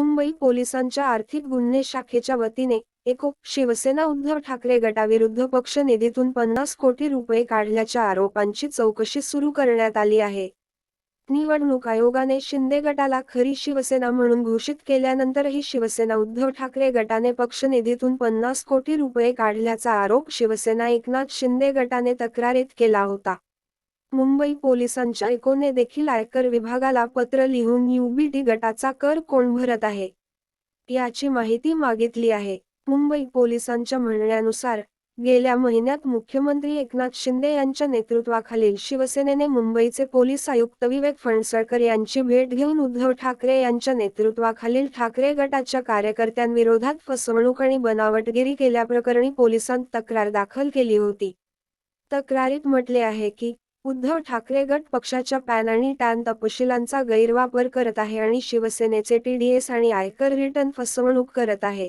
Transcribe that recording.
मुंबई पोलिसांच्या आर्थिक गुन्हे शाखेच्या वतीने एको शिवसेना उद्धव ठाकरे गटाविरुद्ध पक्ष निधीतून पन्नास कोटी रुपये काढल्याच्या आरोपांची चौकशी सुरू करण्यात आली आहे. निवडणूक आयोगाने शिंदे गटाला खरी शिवसेना म्हणून घोषित केल्यानंतरही शिवसेना उद्धव ठाकरे गटाने पक्ष निधीतून पन्नास कोटी रुपये काढल्याचा आरोप शिवसेना एकनाथ शिंदे गटाने तक्रारीत केला होता. मुंबई पोलिसांच्या एकोने देखील आयकर विभागाला पत्र लिहून युबीटी गटाचा कर कोण भरत आहे? याची माहिती मागितली आहे. मुंबई पोलिसांच्या म्हणण्यानुसार गेल्या महिन्यात मुख्यमंत्री एकनाथ शिंदे यांच्या नेतृत्वाखालील शिवसेनेने मुंबईचे पोलीस आयुक्त विवेक फणसळकर यांची भेट घेऊन उद्धव ठाकरे यांच्या नेतृत्वाखालील ठाकरे गटाच्या कार्यकर्त्यांविरोधात फसवणूक आणि बनावटगिरी केल्याप्रकरणी पोलिसांत तक्रार दाखल केली होती. तक्रारीत म्हटले आहे की उद्धव ठाकरे गट पक्षाच्या पॅन आणि टॅन तपशिलांचा गैरवापर करत आहे आणि शिवसेनेचे टीडीएस आणि आयकर रिटर्न फसवणूक करत आहे.